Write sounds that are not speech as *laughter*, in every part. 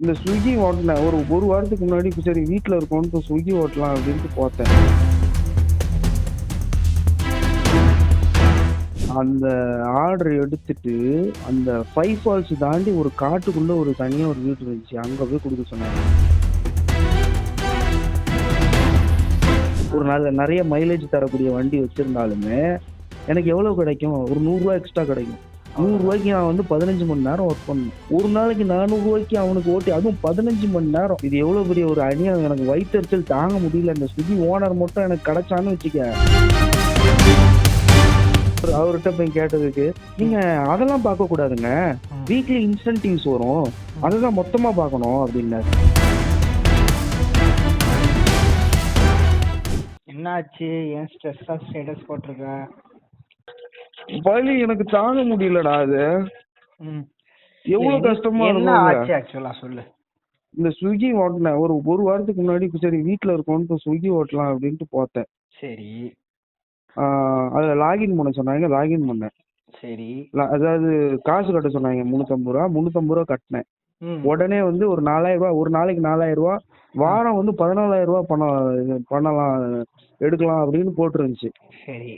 இந்த ஸ்விக்கி ஓட்டினேன் ஒரு ஒரு வாரத்துக்கு முன்னாடி சரி வீட்டில் இருக்கோன்ட்டு ஸ்விக்கி ஓட்டலாம் அப்படின்ட்டு பார்த்தேன். அந்த ஆர்டர் எடுத்துட்டு அந்த ஃபைவ் ஃபால்ஸ் தாண்டி ஒரு காட்டுக்குள்ள ஒரு தனியாக ஒரு வீடு இருந்துச்சு. அங்கே போய் கொடுக்க சொன்னாங்க. ஒரு நல்ல நிறைய மைலேஜ் தரக்கூடிய வண்டி வச்சுருந்தாலுமே எனக்கு எவ்வளோ கிடைக்கும்? ஒரு நூறுரூவா எக்ஸ்ட்ரா கிடைக்கும். நூறுரூவாய்க்கு நான் வந்து பதினஞ்சு மணி நேரம் ஒர்க் பண்ணணும். ஒரு நாளைக்கு நானூறுரூவாய்க்கு அவனுக்கு ஓட்டி அதுவும் பதினஞ்சு மணி நேரம். இது எவ்வளோ பெரிய ஒரு அநியாயம். எனக்கு வயிற்றுச்சல் தாங்க முடியல. இந்த ஸ்விக்கி ஓனர் மட்டும் எனக்கு கிடைச்சான்னு வச்சுக்க அவர்கிட்ட போய் கேட்டதுக்கு நீங்க அதெல்லாம் பார்க்க கூடாதுங்க. வீக்லி இன்சென்டிவ்ஸ் வரும். அதுதான் மொத்தமா பார்க்கணும் அப்படின்னாரு என்னாச்சு? ஏன் ஸ்ட்ரெஸ்ஸாக ஸ்டேட்டஸ் போட்டிருக்க? வலி எனக்கு தாங்க முடியலடா அது. எவ்வளவு கஷ்டமா என்ன ஆச்சு சொல்லு. இந்த ஸ்விக்கி ஓட்டினேன் ஒரு ஒரு வாரத்துக்கு முன்னாடி இப்ப சரி வீட்டில் இருக்கோன்ட்டு ஸ்விக்கி ஓட்டலாம் அப்படின்ட்டு பார்த்தேன். சரி. அதுல லாகின் பண்ண சொன்னாங்க லாகின் பண்ணேன். சரி. அதாவது காசு கட்ட சொன்னாங்க முந்நூற்றம்பது ரூபா முந்நூற்றம்பது ரூபா கட்டினேன். உடனே வந்து ஒரு நாலாயிரம் ரூபா ஒரு நாளைக்கு நாலாயிரம் ரூபா வாரம் வந்து பதினாலாயிரம் ரூபா பணம் பண்ணலாம் எடுக்கலாம் அப்படின்னு போட்டுருந்துச்சு. சரி.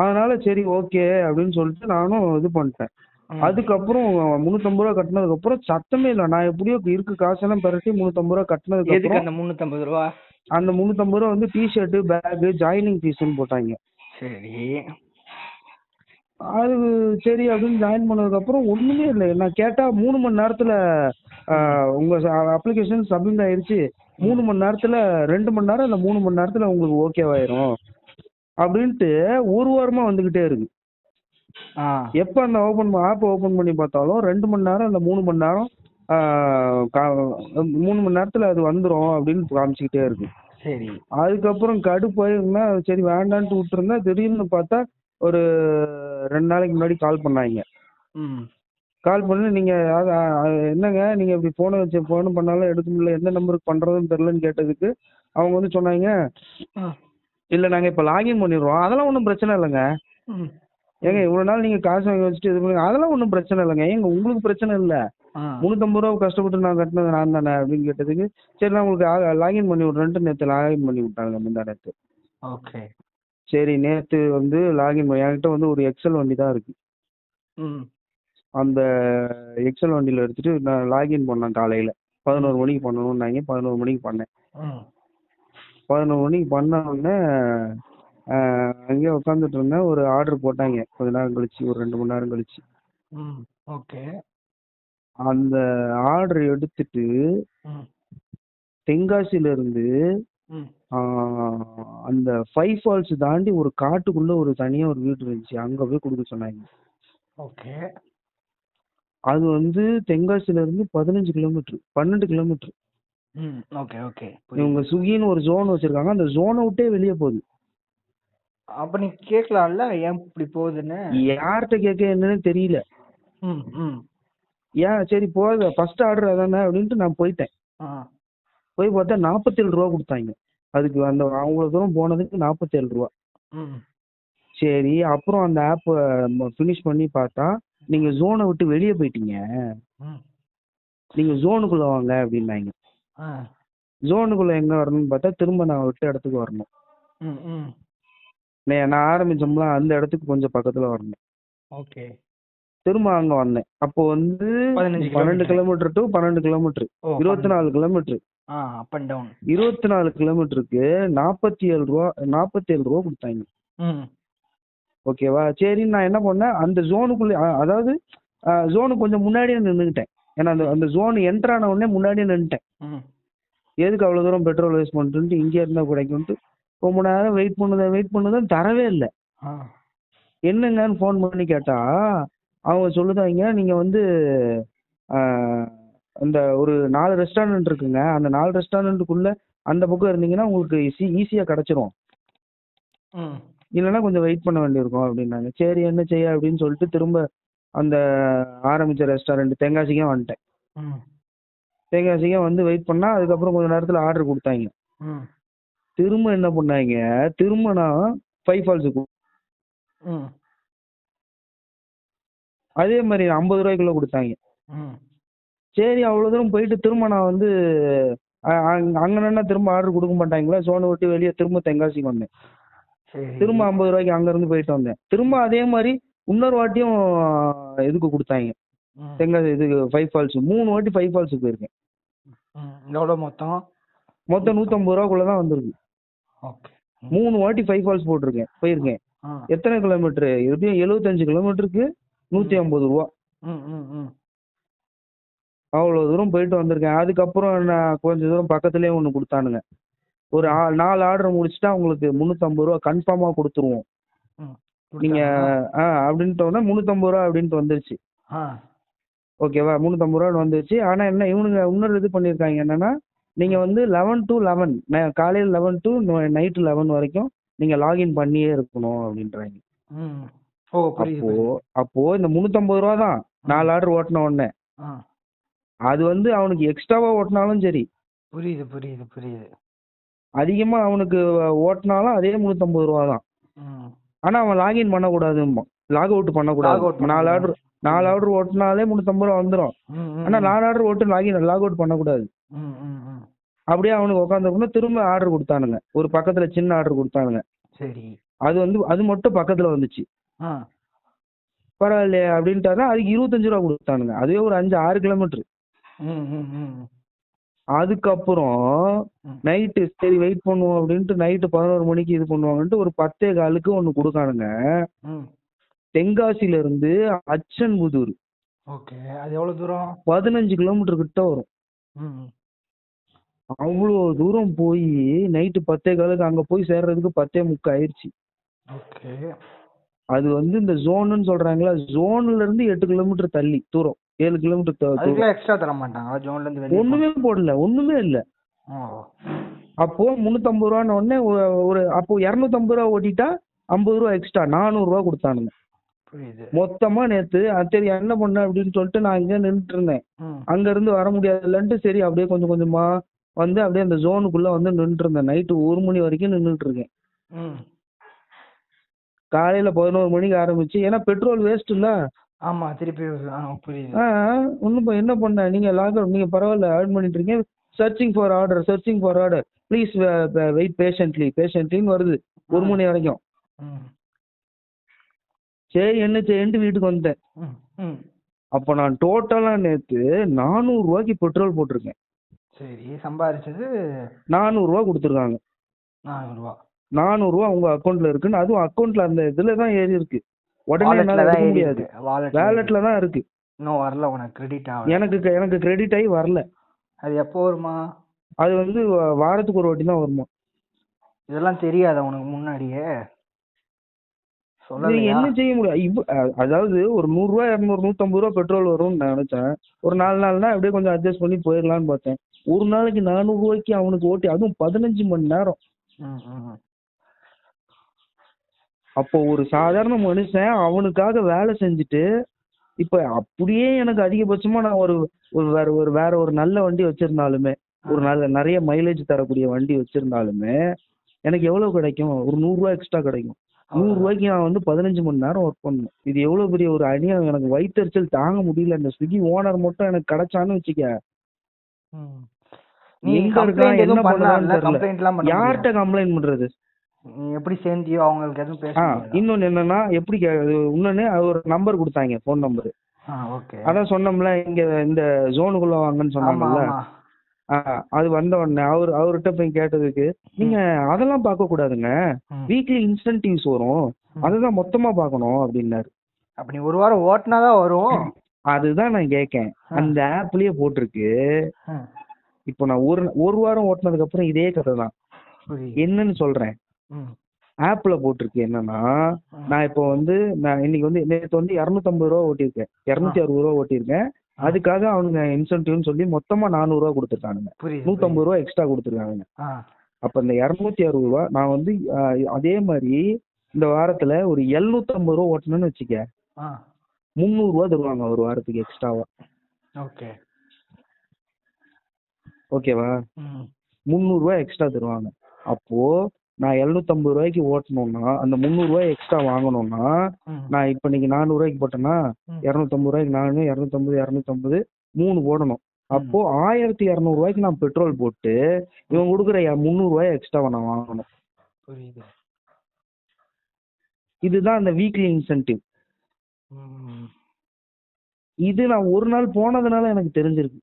அதனால சரி ஓகே அப்படின்னு சொல்லிட்டு நானும் இது பண்ணிட்டேன். அதுக்கப்புறம் முந்நூற்றம்பது ரூபா கட்டினதுக்கு அப்புறம் சத்தமே இல்லை. நான் எப்படியோ இருக்கு காசெல்லாம் பெரட்டி முந்நூற்றம்பது ரூபா கட்டினதுக்கு எதுக்கு அப்புறம் அந்த முந்நூற்றம்பது ரூபா? அந்த முந்நூற்றம்பது ரூபா வந்து டிஷர்ட்டு பேகு ஜாயினிங் ஃபீஸ்னு போட்டாங்க. சரி. அது சரி அப்படின்னு ஜாயின் பண்ணதுக்கு அப்புறம் ஒண்ணுமே இல்லை. நான் கேட்டா மூணு மணி நேரத்துல உங்க அப்ளிகேஷன் சப்மிட் ஆயிருச்சு. மூணு மணி நேரத்துல ரெண்டு மணி நேரம் இல்ல மூணு மணி நேரத்துல உங்களுக்கு ஓகேவாயிரும் அப்படின்ட்டு ஒரு வாரமா வந்துகிட்டே இருக்கு. எப்ப அந்த ஓபன் ஆப் ஓபன் பண்ணி பார்த்தாலும் ரெண்டு மணி நேரம் இல்ல மூணு மணி நேரம் மூணு மணி நேரத்துல அது வந்துரும் அப்படின்னு காமிச்சுக்கிட்டே இருக்கு. சரி. அதுக்கப்புறம் கடுப்பாயிருந்தா சரி வேண்டான்ட்டு விட்டுருந்தேன் திடீர்னு பார்த்தா ஒரு ரெண்டு நாளைக்கு முன்னாடி கால் பண்ணாங்க. கால் பண்ணி நீங்க என்னங்க நீங்க இப்படி போனை வச்சு போன் பண்ணாலும் எடுக்க முடியல எந்த நம்பருக்கு பண்றதுன்னு தெரியலன்னு கேட்டதுக்கு அவங்க வந்து சொன்னாங்க இல்ல நாங்க இப்ப லாகின் பண்ணிடுறோம் அதெல்லாம் ஒன்றும் பிரச்சனை இல்லைங்க. ஏங்க இவ்வளவு நாள் நீங்க காசு வாங்கி வச்சுட்டு இது பண்ணி அதெல்லாம் ஒன்றும் பிரச்சனை இல்லைங்க. ஏங்க உங்களுக்கு பிரச்சனை இல்லை. முந்நூற்றம்பது ரூபா கஷ்டப்பட்டு நான் கட்டினது நான் தானே அப்படின்னு கேட்டதுக்கு சரி நான் உங்களுக்கு லாகின் பண்ணி விட்றேன்ட்டு நேற்று லாகின் பண்ணி விட்டாங்க முந்தா நேற்று ஓகே. சரி நேற்று வந்து லாகின் பண்ணி என்கிட்ட வந்து ஒரு எக்ஸல் வண்டி தான் இருக்கு. அந்த எக்ஸல் வண்டியில் எடுத்துட்டு நான் லாகின் பண்ணேன் காலையில். பதினோரு மணிக்கு பண்ணணும்னாங்க. பதினோரு மணிக்கு பண்ணேன். பதினோரு மணிக்கு பண்ண உடனே அங்கேயே உட்காந்துட்டு இருந்தேன். ஒரு ஆர்டர் போட்டாங்க. கொஞ்ச நேரம் கழிச்சு ஒரு ரெண்டு மணி நேரம் கழிச்சு. ம் ஓகே. அந்த ஆர்டர் எடுத்துட்டு தென்காசியில இருந்து அந்த ஃபைவ் ஃபால்ஸ் தாண்டி ஒரு காட்டுக்குள்ள ஒரு தனியா ஒரு வீடு இருந்துச்சு. அங்க போய் கொடுக்க சொன்னாங்க. ஓகே. அது வந்து தென்காசியில இருந்து பதினஞ்சு கிலோமீட்டர் பன்னெண்டு கிலோமீட்டர். ம் ஓகே ஓகே இவங்க சுகின்னு ஒரு ஜோன் வச்சிருக்காங்க. அந்த ஜோனை விட்டே வெளியே போகுது. அப்ப நீ கேட்கலாம்ல ஏன் இப்படி போகுதுன்னு? யார்கிட்ட கேட்க என்னன்னு தெரியல. ம் ம். ஏன்? சரி போகுது ஃபர்ஸ்ட் ஆர்டர் அதானே அப்படின்ட்டு நான் போயிட்டேன். போய் பார்த்தா நாற்பத்தேழு ரூபா கொடுத்தாங்க. அதுக்கு அந்த அவ்வளோ தூரம் போனதுக்கு நாற்பத்தேழு ரூபா. சரி அப்புறம் அந்த ஆப்பை ஃபினிஷ் பண்ணி பார்த்தா நீங்க ஜோனை விட்டு வெளியே போயிட்டீங்க. நீங்க ஜோனுக்குள்ள வாங்க அப்படின்னாங்க. ஜோனுக்குள்ள எங்க வரணும்னு பார்த்தா திரும்ப நான் விட்ட இடத்துக்கு வரணும். ம் நான் ஆரம்பிச்சோம்ல அந்த இடத்துக்கு கொஞ்சம் பக்கத்துல வரணும். ஓகே. திரும்ப அங்க வந்தேன். அப்போ வந்து 15 பன்னெண்டு. கிலோமீட்டர் டு பன்னெண்டு கிலோமீட்டர். இருபத்தி நாலு கிலோமீட்டர். அப் அண்ட் டவுன் இருபத்தி நாலு கிலோமீட்டருக்கு நாற்பத்தி ஏழு ரூபா நாற்பத்தி ஏழு ரூபா கொடுத்தாங்க. ஓகேவா? சரி நான் என்ன பண்ணேன்? அந்த ஜோனுக்குள்ள அதாவது ஜோனுக்கு கொஞ்சம் முன்னாடியே நின்றுக்கிட்டேன் ஏன்னா அந்த அந்த ஜோன் என்டர் ஆன உடனே முன்னாடியே நின்றுட்டேன் ம் எதுக்கு அவ்வளோ தூரம் பெட்ரோல் வேஸ்ட் பண்ணிட்டு இங்கே இருந்தால் கிடைக்கும்ட்டு ரொம்ப நேரம் வெயிட் பண்ணுதேன் வெயிட் பண்ணுதேன் தரவே இல்லை. என்னங்கன்னு ஃபோன் பண்ணி கேட்டா அவங்க சொல்லுதாங்க நீங்க வந்து அந்த ஒரு நாலு ரெஸ்டாரண்ட் இருக்குங்க. அந்த நாலு ரெஸ்டாரண்ட்டுக்குள்ள அந்த பக்கம் இருந்தீங்கன்னா உங்களுக்கு ஈஸி ஈஸியாக கிடச்சிரும். இல்லைன்னா கொஞ்சம் வெயிட் பண்ண வேண்டியிருக்கும் அப்படின்னாங்க. சரி என்ன செய்ய? அப்படின்னு சொல்லிட்டு திரும்ப அந்த ஆரம்பிச்ச ரெஸ்டாரண்ட் தென்காசிக்கே வந்துட்டேன். ம் தென்காசிக்கே வந்து வெயிட் பண்ணா அதுக்கப்புறம் கொஞ்ச நேரத்தில் ஆர்டர் கொடுத்தாங்க. திரும்ப என்ன பண்ணாங்க? திரும்ப நான் ஃபைவ் ஃபால்ஸுக்கு அதே மாதிரி ஐம்பது ரூபாய்க்குள்ள கொடுத்தாங்க. சரி அவ்வளோ தூரம் போயிட்டு திரும்ப நான் வந்து அ- அங்க அங்க நின்னா திரும்ப ஆர்டர் கொடுக்க மாட்டாங்களா? சோனை விட்டு வெளியே திரும்ப தென்காசிக்கு வந்தேன். திரும்ப ஐம்பது ரூபாய்க்கு அங்க இருந்து போயிட்டு வந்தேன். திரும்ப அதே மாதிரி இன்னொரு வாட்டியும் இதுக்கு கொடுத்தாங்க. தென்காசி இதுக்கு ஃபைவ் ஃபால்ஸ் மூணு வாட்டி ஃபைவ் ஃபால்ஸுக்கு போயிருக்கேன். எவ்வளோ மொத்தம்? மொத்தம் நூற்றம்பது ரூபாக்குள்ள தான் வந்திருக்கு. ஓகே. மூணு வாட்டி ஃபைவ் ஃபால்ஸ் போட்டிருக்கேன் போயிருக்கேன். எத்தனை கிலோமீட்டர்? எப்படியும் எழுபத்தஞ்சு கிலோமீட்டருக்கு நூற்றி ஐம்பது ரூபா. ம் ம் ம். அவ்வளோ தூரம் போயிட்டு வந்திருக்கேன். அதுக்கப்புறம் நான் கொஞ்ச தூரம் பக்கத்துலேயே ஒன்று கொடுத்தானுங்க. ஒரு நாலு ஆர்டர் முடிச்சுட்டா உங்களுக்கு முந்நூற்றம்பது ரூபா கன்ஃபார்மாக கொடுத்துருவோம். ம் நீங்கள் ஆ அப்படின்ட்டோன்னா முந்நூற்றம்பது ரூபா அப்படின்ட்டு வந்துருச்சு. ஓகேவா முந்நூற்றம்பது ரூபா வந்துருச்சு. ஆனால் என்ன இவனுங்க இன்னொரு இது பண்ணியிருக்காங்க என்னன்னா நீங்கள் வந்து லெவன் டு லெவன் காலையில் லெவன் டு நைட்டு லெவன் வரைக்கும் நீங்கள் லாகின் பண்ணியே இருக்கணும் அப்படின்றாங்க. அப்போ. அப்போ இந்த முந்நூற்றம்பது ரூபா தான். நாலு ஆர்டர் ஓட்டின உடனே. அது வந்து அவனுக்கு எக்ஸ்ட்ராவா ஓட்டினாலும் சரி. புரியுது புரியுது புரியுது. அதிகமா அவனுக்கு ஓட்டினாலும் அதே முந்நூற்றம்பது ரூபா தான். ஆனா அவன் லாகின் பண்ணக்கூடாதும்மா. லாக் அவுட் பண்ணக்கூடாது பண்ணக்கூடாது. நாலு ஆர்டர் நாலு ஆர்டர் ஓட்டினாலே முந்நூற்றம்பது ரூபா வந்துடும் ஆனா நாலு ஆர்டர் ஓட்டு லாகின் லாக் அவுட் பண்ணக்கூடாது அப்படியே அவனுக்கு உட்காந்துருக்கணும் திரும்ப ஆர்டர் கொடுத்தானுங்க. ஒரு பக்கத்துல சின்ன ஆர்டர் கொடுத்தானுங்க. சரி. அது வந்து அது மட்டும் பக்கத்துல வந்துச்சு. பரவாயில்லையே அப்படின்ட்டாங்க. அதுக்கு இருபத்தஞ்சு ரூபா கொடுத்தானுங்க. அதுவே ஒரு அஞ்சு ஆறு கிலோமீட்டர் அதுக்கப்புறம். நைட்டு சரி வெயிட் பண்ணுவோம் அப்படின்ட்டு நைட்டு பதினோரு மணிக்கு இது பண்ணுவாங்கன்ட்டு ஒரு பத்தே காலுக்கு ஒன்று கொடுக்கானுங்க. தென்காசியில இருந்து அச்சன்புதூர் ஓகே அது எவ்வளோ தூரம்? பதினஞ்சு கிலோமீட்டர் கிட்ட வரும். அவ்வளோ தூரம் போய் நைட்டு பத்தே காலுக்கு அங்கே போய் சேர்றதுக்கு பத்தே முக்கு ஆயிடுச்சு ஓகே. அது வந்து இந்த ஜோனுன்னு சொல்றாங்களா? ஜோன்ல இருந்து எட்டு கிலோமீட்டர் தள்ளி தூரம். ஏழு கிலோமீட்டர் எக்ஸ்ட்ரா தர மாட்டாங்களா ஜோன்ல இருந்து ஒண்ணுமே போடல ஒண்ணுமே இல்ல. அப்போ முந்நூற்றம்பது ரூபான்னு உடனே ஒரு- அப்போ இரநூத்தம்பது ரூபா ஓட்டிட்டா ஐம்பது ரூபா எக்ஸ்ட்ரா நானூறுரூவா கொடுத்தானுங்க. புரியுது. மொத்தமா நேத்து சரி என்ன பண்ண அப்படின்னு சொல்லிட்டு நான் இங்கே நின்றுட்டு இருந்தேன் அங்க இருந்து வர முடியாதுல்லன்ட்டு சரி அப்படியே கொஞ்சம் கொஞ்சமா வந்து அப்படியே அந்த ஜோனுக்குள்ள வந்து நின்றுட்டு இருந்தேன் நைட்டு ஒரு மணி வரைக்கும் நின்றுட்டு இருக்கேன் காலையில பதினோரு மணிக்கு ஆரம்பிச்சு ஏன்னா பெட்ரோல் வேஸ்ட் இல்ல. ஆமா திருப்பி ஆ புரியுது. ஒன்றும் என்ன பண்ண? நீங்க லாக் நீங்க பரவாயில்ல ஆட் பண்ணிட்டு இருக்கீங்க searching for order searching for order please wait patiently பேஷண்ட்லின்னு வருது. ஒரு மணி வரைக்கும். ம். சரி என்ன செய்யன்ட்டு வீட்டுக்கு வந்துட்டேன். ம் ம். அப்போ நான் டோட்டலா நேத்து நானூறு ரூபாய்க்கு பெட்ரோல் போட்டிருக்கேன். சரி சம்பாதிச்சது நானூறுரூவா கொடுத்துருக்காங்க. நானூறுரூவா நானூறுரூவா உங்க அக்கௌண்ட்ல இருக்குன்னு அதுவும் அக்கௌண்ட்ல அந்த இதுல தான் ஏறி இருக்கு. உடனே என்னால எடுக்க முடியாது. வேலெட்ல தான் இருக்கு. இன்னும் வரல உனக்கு கிரெடிட் ஆகல. எனக்கு எனக்கு கிரெடிட் ஆகி வரல. அது எப்போ வருமா? அது வந்து வாரத்துக்கு ஒரு வாட்டி தான் வருமா? இதெல்லாம் தெரியாதா உனக்கு முன்னாடியே? என்ன செய்ய முடியும்? அதாவது ஒரு நூறுரூவா இரநூறு நூற்றம்பது ரூபா பெட்ரோல் வரும்னு நான் நினைச்சேன். ஒரு நாலு நாள்னா அப்படியே கொஞ்சம் அட்ஜஸ்ட் பண்ணி போயிடலான்னு பார்த்தேன். ஒரு நாளைக்கு நானூறு ரூபாய்க்கு அவனுக்கு ஓட்டி அதுவும் பதினஞ்சு மணி நேரம். அப்போ ஒரு சாதாரண மனுஷன் அவனுக்காக வேலை செஞ்சுட்டு இப்ப அப்படியே எனக்கு அதிகபட்சமா நான் ஒரு ஒரு வேற ஒரு வேற ஒரு நல்ல வண்டி வச்சிருந்தாலுமே ஒரு நல்ல நிறைய மைலேஜ் தரக்கூடிய வண்டி வச்சிருந்தாலுமே எனக்கு எவ்வளவு கிடைக்கும்? ஒரு நூறு ரூபாய் எக்ஸ்ட்ரா கிடைக்கும். நூறு ரூபாய்க்கு நான் வந்து பதினஞ்சு மணி நேரம் ஒர்க் பண்ணணும். இது எவ்வளவு பெரிய ஒரு அநியாயம் எனக்கு வயிற்றுச்சல் தாங்க முடியல. இந்த ஸ்விக்கி ஓனர் மட்டும் எனக்கு கிடைச்சான்னு வச்சுக்க. எங்க இருக்கான், என்ன தெரியல. யார்கிட்ட கம்ப்ளைண்ட் பண்றது? எப்படி சேர்ந்தியோ அவங்களுக்கு எதுவும் பேச? இன்னொன்னு என்னன்னா எப்படி இன்னொன்னு ஒரு நம்பர் கொடுத்தாங்க ஃபோன் நம்பர் அதான் சொன்னோம்ல இங்க இந்த ஜோனுக்குள்ள வாங்கன்னு சொன்னாங்கல்ல. அது வந்த உடனே அவர் அவர்கிட்ட போய் கேட்டதுக்கு நீங்க அதெல்லாம் பார்க்க கூடாதுங்க. வீக்லி இன்சென்டிவ்ஸ் வரும். அதுதான் மொத்தமா பார்க்கணும் அப்படின்னாரு. அப்ப நீ ஒரு வாரம் ஓட்டுனாதான் வரும். *clears throat* அதுதான் நான் கேட்கேன் அந்த ஆப்லயே போட்டிருக்கு. இப்போ நான் ஒரு ஒரு வாரம் ஓட்டுனதுக்கு அப்புறம் இதே கதை தான். என்னன்னு சொல்றேன். ம். ஆப்ல போட்டிருக்கு என்னன்னா ம். நான் இப்போ வந்து நான் இன்னைக்கு வந்து நேற்று வந்து இரநூத்தம்பது ரூபா ஓட்டியிருக்கேன். இரநூத்தி அறுபது ரூபா ஓட்டியிருக்கேன். அதுக்காக அவனுங்க இன்சென்டிவ்னு சொல்லி மொத்தமா நானூறு ரூபா கொடுத்துருக்கானுங்க. புரியுது நூத்தம்பது ரூபா எக்ஸ்ட்ரா கொடுத்துருக்காங்க ஆ. அப்ப இந்த இரநூத்தி அறுபது ரூபா நான் வந்து அதே மாதிரி இந்த வாரத்துல ஒரு எழுநூத்தம்பது ரூபா ஓட்டணும்னு வச்சுக்க. ஆ. ரூபா தருவாங்க ஒரு வாரத்துக்கு எக்ஸ்ட்ராவா ஓகே. ஓகேவா? ம். ரூபாய் எக்ஸ்ட்ரா தருவாங்க. அப்போ நான் எழுநூத்தம்பது ரூபாய்க்கு ஓட்டணும்னா அந்த முந்நூறு ரூபாய் எக்ஸ்ட்ரா வாங்கணும்னா. நான் இப்போ இன்னைக்கு நானூறு ரூபாய்க்கு போட்டேன்னா. இரநூத்தம்பது ரூபாய்க்கு நானு இரநூத்தம்பது இரநூத்தம்பது மூணு போடணும் அப்போ ஆயிரத்தி இரநூறுவாய்க்கு நான் பெட்ரோல் போட்டு இவன் கொடுக்குற முந்நூறுவாய் எக்ஸ்ட்ராவை நான் வாங்கணும். புரியுது. இதுதான் அந்த வீக்லி இன்சென்டிவ். இது நான் ஒரு நாள் போனதுனால எனக்கு தெரிஞ்சிருக்கு.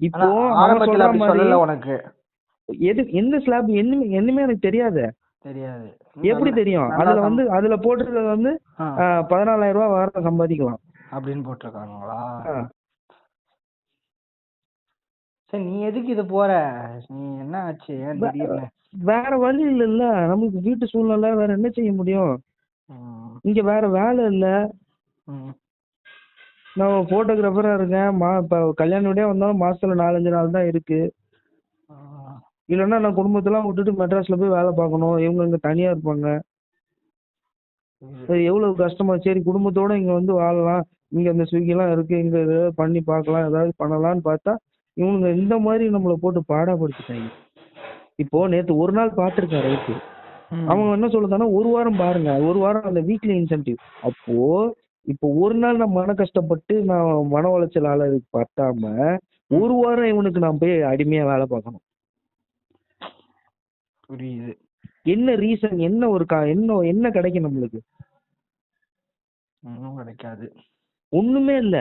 இப்போ உனக்கு. எது எந்த ஸ்லாப் என்னமே என்னமே எனக்கு தெரியாது. தெரியாது. எப்படி தெரியும்? அதுல வந்து அதுல போட்டிருக்கிறது வந்து பதினாலாயிரம் ரூபாய் வாரம் சம்பாதிக்கலாம். அப்படின்னு போட்டிருக்காங்களா. சரி நீ எதுக்கு இது போற? நீ என்ன ஆச்சு? வேற வழி இல்லைல்ல. நமக்கு வீட்டு சூழ்நிலை வேற என்ன செய்ய முடியும்? இங்க வேற வேலை இல்ல. நான் போட்டோகிராஃபரா இருக்கேன். மா இப்ப கல்யாண வீடே வந்தாலும் மாசத்துல நாலஞ்சு நாள் தான் இருக்கு. இல்லைன்னா நான் குடும்பத்தெல்லாம் விட்டுட்டு மெட்ராஸ்ல போய் வேலை பார்க்கணும். இவங்க இங்க தனியா இருப்பாங்க. எவ்வளவு கஷ்டமா? சரி குடும்பத்தோட இங்க வந்து வாழலாம். இங்க இந்த ஸ்விக்கி எல்லாம் இருக்கு. இங்க ஏதாவது பண்ணி பார்க்கலாம். ஏதாவது பண்ணலாம்னு பார்த்தா இவனுங்க இந்த மாதிரி நம்மளை போட்டு பாடாப்படுத்திட்டாங்க. இப்போ நேத்து ஒரு நாள் பார்த்திருக்கேன் ரைட்டு அவங்க என்ன சொல்லுதான்னா ஒரு வாரம் பாருங்க. ஒரு வாரம் அந்த வீக்லி இன்சென்டிவ் அப்போ இப்போ ஒரு நாள் நான் மன கஷ்டப்பட்டு நான் மன உளைச்சல் ஆளதுக்கு பத்தாம ஒரு வாரம் இவனுக்கு நான் போய் அடிமையா வேலை பார்க்கணும். புரியுது. என்ன ரீசன் என்ன ஒரு கா என்ன என்ன கிடைக்கும் நம்மளுக்கு? ஒன்றும் கிடைக்காது. ஒண்ணுமே இல்ல.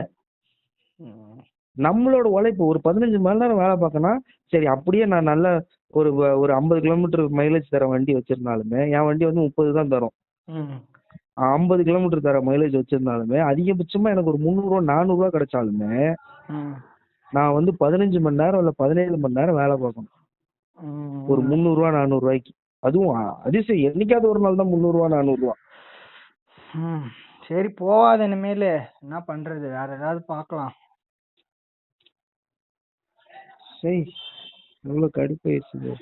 நம்மளோட உழைப்பு ஒரு பதினஞ்சு மணி நேரம் வேலை பார்க்கணும் சரி அப்படியே நான் நல்ல ஒரு ஒரு ஐம்பது கிலோமீட்டர் மைலேஜ் தர வண்டி வச்சிருந்தாலுமே என் வண்டி வந்து முப்பது தான் தரும். ஐம்பது கிலோமீட்டர் தர மைலேஜ் வச்சிருந்தாலுமே அதிகபட்சமா எனக்கு ஒரு முந்நூறுரூவா நானூறுரூவா கிடைச்சாலுமே நான் வந்து பதினஞ்சு மணி நேரம் இல்ல பதினேழு மணி நேரம் வேலை பார்க்கணும். ஒரு முந்நூறுரூவா நானூறுரூவாய்க்கு அதுவும் அ- அதிசயம். என்னைக்காவது ஒரு நாள் தான் முந்நூறுரூவா நானூறுரூவா ம். சரி போவாத இனிமேல். என்ன பண்றது? வேற ஏதாவது பார்க்கலாம் சரி. எவ்வளோ கடுப்பாயிடுச்சு பாரு.